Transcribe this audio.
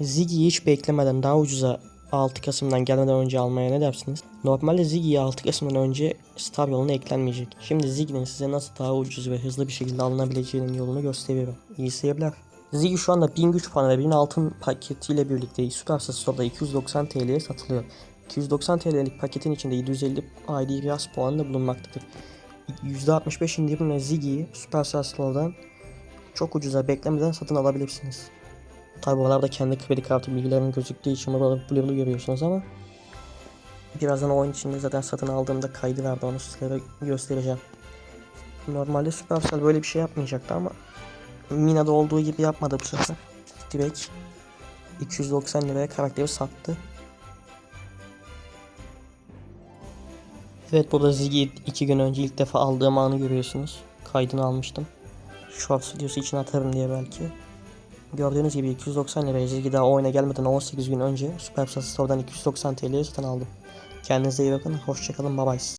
Ziggy'yi hiç beklemeden daha ucuza 6 Kasım'dan gelmeden önce almaya ne dersiniz? Normalde Ziggy'ye 6 Kasım'dan önce Star yoluna eklenmeyecek. Şimdi Ziggy'nin size nasıl daha ucuz ve hızlı bir şekilde alınabileceğinin yolunu gösteriyorum. İyi seyirler. Ziggy şu anda 1000 güç puanı ve 1000 altın paketiyle birlikte Superstar Store'da 290 TL'ye satılıyor. 290 TL'lik paketin içinde 750 ID Rias puanı da bulunmaktadır. %65 indirimle Ziggy'yi Superstar Store'dan çok ucuza beklemeden satın alabilirsiniz. Tabi buralarda kendi kredi kartı bilgilerinin gözüktüğü için burada blurlu görüyorsunuz ama birazdan oyun içinde zaten satın aldığımda kaydı verdi onu sizlere göstereceğim. Normalde Supercell böyle bir şey yapmayacaktı ama Mina'da olduğu gibi yapmadı bu sefer. Direkt 290 liraya karakteri sattı. Evet burada Ziggy 2 gün önce ilk defa aldığım anı görüyorsunuz. Kaydını almıştım. Shorts videosu için atarım diye belki. Gördüğünüz gibi 290 liraya Ziggy daha oyuna gelmeden 18 gün önce Supercell Store'dan 290 TL'ye satın aldım. Kendinize iyi bakın. Hoşçakalın. Bye bye.